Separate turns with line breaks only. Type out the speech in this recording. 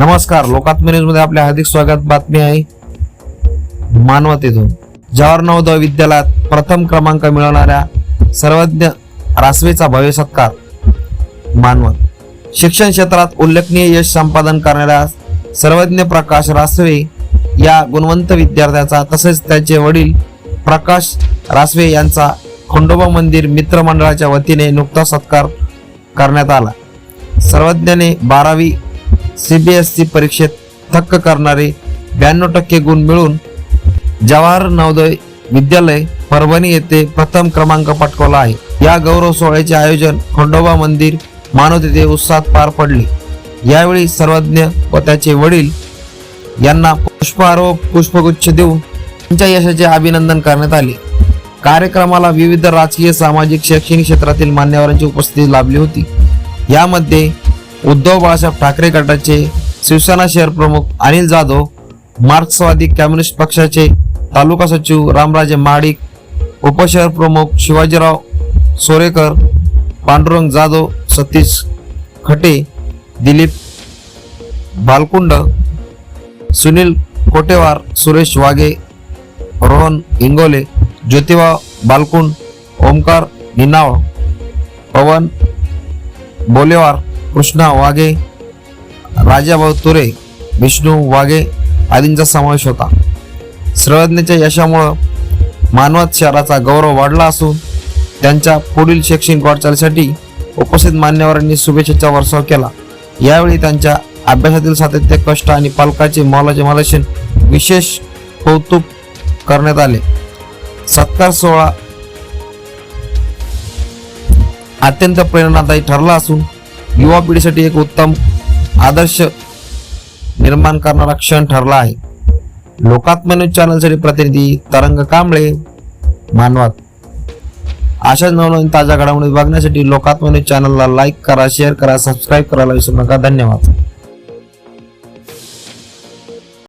नमस्कार लोकात्म न्यूजमध्ये आपले हार्दिक स्वागत. बातमी आहे मानवतेतून जवाहर नवोदय विद्यालयात प्रथम क्रमांक मिळवणाऱ्या सर्वज्ञ रासवेचा भव्य सत्कार मानवत. शिक्षण क्षेत्रात उल्लेखनीय यश संपादन करणाऱ्या सर्वज्ञ प्रकाश रासवे या गुणवंत विद्यार्थ्याचा तसेच त्याचे वडील प्रकाश रासवे यांचा खंडोबा मंदिर मित्र मंडळाच्या वतीने नुकता सत्कार करण्यात आला. सर्वज्ञाने बारावी सीबीएसई परीक्षेत थक्क करणारे ब्याण्णव टक्के गुण मिळून जवाहर नवोदय विद्यालय परभणी येथे प्रथम क्रमांक पटकावला आहे. या गौरव सोहळ्याचे आयोजन खंडोबा मंदिर मानव येथे उत्साहात पार पडले. यावेळी सर्वज्ञ व त्याचे वडील यांना पुष्पहार व पुष्पगुच्छ देऊन त्यांच्या यशाचे अभिनंदन करण्यात आले. कार्यक्रमाला विविध राजकीय सामाजिक शैक्षणिक क्षेत्रातील मान्यवरांची उपस्थिती लाभली होती. यामध्ये उद्धव बाळासाहेब ठाकरे गटाचे शिवसेना शहर प्रमुख अनिल जाधव मार्क्सवादी कम्युनिस्ट पक्षाचे तालुका सचिव रामराजे माडिक उपशहर प्रमुख शिवाजीराव सोरेकर पांडुरंग जाधव सतीश खटे दिलीप बालकुंड सुनील कोटेवार सुरेश वाघे रोहन इंगोले ज्योतिबा बालकुंड ओमकार निनाव पवन बोलेवार कृष्णा वाघे राजाभाऊ तुरे विष्णू वाघे आदींचा समावेश होता. सर्वज्ञाच्या यशामुळं मानवत शहराचा गौरव वाढला असून त्यांच्या पुढील शैक्षणिक वाटचालीसाठी उपस्थित मान्यवरांनी शुभेच्छेचा वर्षाव केला. यावेळी त्यांच्या अभ्यासातील सातत्य कष्ट आणि पालकाचे मौलाचे मार्गदर्शन विशेष कौतुक करण्यात आले. सत्कार सोहळा अत्यंत प्रेरणादायी ठरला असून युवा पिढीसाठी एक उत्तम आदर्श निर्माण करणारा क्षण ठरला आहे. लोकात्म न्यूज चॅनलसाठी प्रतिनिधी तरंग कांबळे मानवात. अशाच नवनवीन ताज्या घडामोडी बघण्यासाठी लोकात्म न्यूज चॅनलला लाईक करा शेअर करा सबस्क्राईब करायला विसरू नका. धन्यवाद.